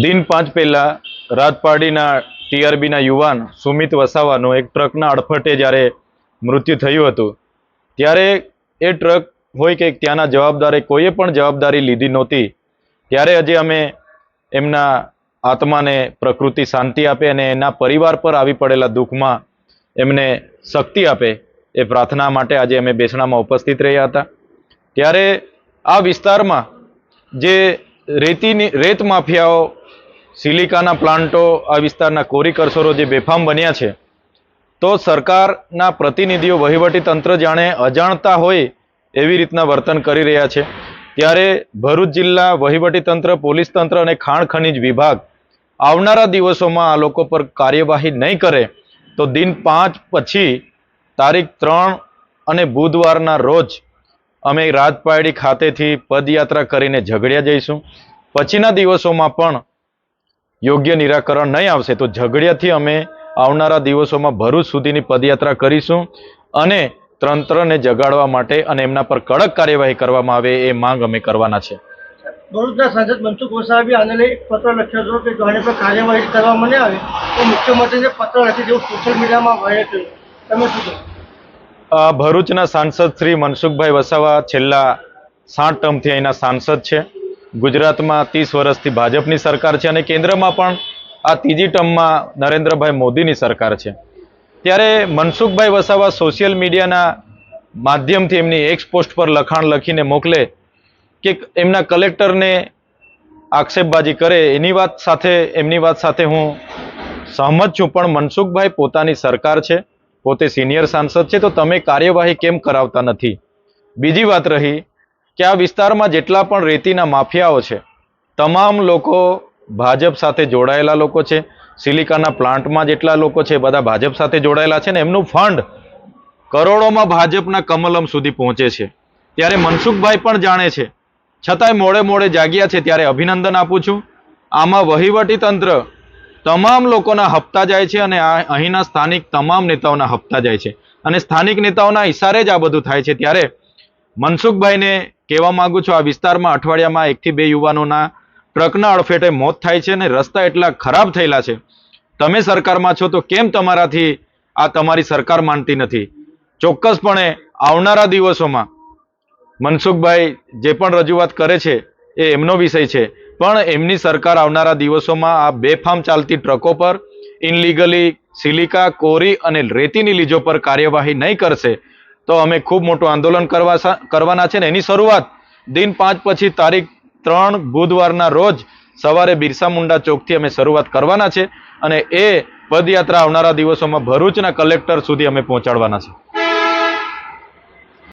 દિન પાંચ પહેલાં રાજપાડીના ટીઆરબીના યુવાન સુમિત વસાવાનું એક ટ્રકના અડફટે જ્યારે મૃત્યુ થયું હતું, ત્યારે એ ટ્રક હોય કે ત્યાંના જવાબદારે કોઈએ પણ જવાબદારી લીધી નહોતી, ત્યારે આજે અમે એમના આત્માને પ્રકૃતિ શાંતિ આપે અને એના પરિવાર પર આવી પડેલા દુઃખમાં એમને શક્તિ આપે એ પ્રાર્થના માટે આજે અમે બેસણામાં ઉપસ્થિત રહ્યા હતા. ત્યારે આ વિસ્તારમાં જે રેતીની, રેત માફિયાઓ સિલિકાના પ્લાન્ટો આ વિસ્તારના કોરી કરસરો જે બેફામ બન્યા છે, તો સરકારના પ્રતિનિધિઓ વહીવટી તંત્ર જાણે અજાણતા હોય એવી રીતના વર્તન કરી રહ્યા છે. ત્યારે ભરૂચ જિલ્લા વહીવટી તંત્ર, પોલીસ તંત્ર અને ખાણ ખનીજ વિભાગ આવનારા દિવસોમાં આ લોકો પર કાર્યવાહી નહીં કરે, તો દિન પાંચ પછી તારીખ ત્રણ અને બુધવારના રોજ અમે રાજપાયડી ખાતેથી પદયાત્રા કરીને ઝઘડ્યા જઈશું. પછીના દિવસોમાં પણ યોગ્ય નિરાકરણ નહીં આવશે તો ઝઘડિયાથી અમે આવનારા દિવસોમાં ભરૂચ સુધીની પદયાત્રા કરીશું અને તંત્રને જગાડવા માટે અને એમના પર કડક કાર્યવાહી કરવામાં આવે એ માંગ અમે કરવાના છે. ભરૂચના સાંસદ મનસુખ વસાવાએ આને લઈ પત્ર લખ્યો હતો કે જો આને પર કાર્યવાહી કરવામાં નહીં આવે તો મુખ્યમંત્રીને પત્ર લખી જેવું સોશિયલ મીડિયામાં વાયરલ થયું. તમે શું ભરૂચના સાંસદ શ્રી મનસુખભાઈ વસાવા છેલ્લા સાત ટર્મથી અહીંના સાંસદ છે. ગુજરાતમાં ત્રીસ વર્ષથી ભાજપની સરકાર છે અને કેન્દ્રમાં પણ આ ત્રીજી ટર્મમાં નરેન્દ્રભાઈ મોદીની સરકાર છે. ત્યારે મનસુખભાઈ વસાવા સોશિયલ મીડિયાના માધ્યમથી એમની એક્સ પોસ્ટ પર લખાણ લખીને મોકલે કે એમના કલેક્ટરને આક્ષેપબાજી કરે એની વાત સાથે, એમની વાત સાથે હું સહમત છું, પણ મનસુખભાઈ પોતાની સરકાર છે, પોતે સિનિયર સાંસદ છે, તો તમે કાર્યવાહી કેમ કરાવતા નથી? બીજી વાત રહી કે આ વિસ્તારમાં જેટલા પણ રેતીના માફિયાઓ છે, તમામ લોકો ભાજપ સાથે જોડાયેલા લોકો છે, સિલિકાના પ્લાન્ટમાં જેટલા લોકો છે બધા ભાજપ સાથે જોડાયેલા છે ને એમનું ફંડ કરોડોમાં ભાજપના કમલમ સુધી પહોંચે છે. ત્યારે મનસુખભાઈ પણ જાણે છે. છતાંય મોડે મોડે જાગ્યા છે, ત્યારે અભિનંદન આપું છું. આમાં વહીવટી તંત્ર તમામ લોકોના હપ્તા જાય છે અને અહીંના સ્થાનિક તમામ નેતાઓના હપ્તા જાય છે. અને સ્થાનિક નેતાઓના ઇશારે જ આ બધું થાય છે. ત્યારે મનસુખભાઈને કહેવા માંગુ છું, આ વિસ્તારમાં અઠવાડિયામાં એકથી બે યુવાનોના ટ્રકના અડફેટે મોત થાય છે અને રસ્તા એટલા ખરાબ થયેલા છે. તમે સરકારમાં છો તો કેમ તમારાથી આ તમારી સરકાર માનતી નથી? ચોક્કસપણે આવનારા દિવસોમાં મનસુખભાઈ જે પણ રજૂઆત કરે છે એ એમનો વિષય છે. પણ એમની સરકાર આવનારા દિવસોમાં આ બેફામ ચાલતી ટ્રકો પર ઇનલીગલી સિલિકા, કોરી અને રેતીની લીજો પર કાર્યવાહી નહીં કરશે. તો અમે ખૂબ મોટું આંદોલન કરવા કરવાના છે ને એની શરૂઆત દિન પાંચ પછી તારીખ ત્રણ બુધવારના રોજ સવારે બિરસા મુંડા ચોકથી અમે શરૂઆત કરવાના છે અને એ પદયાત્રા આવનારા દિવસોમાં ભરૂચના કલેક્ટર સુધી અમે પહોંચાડવાના છે.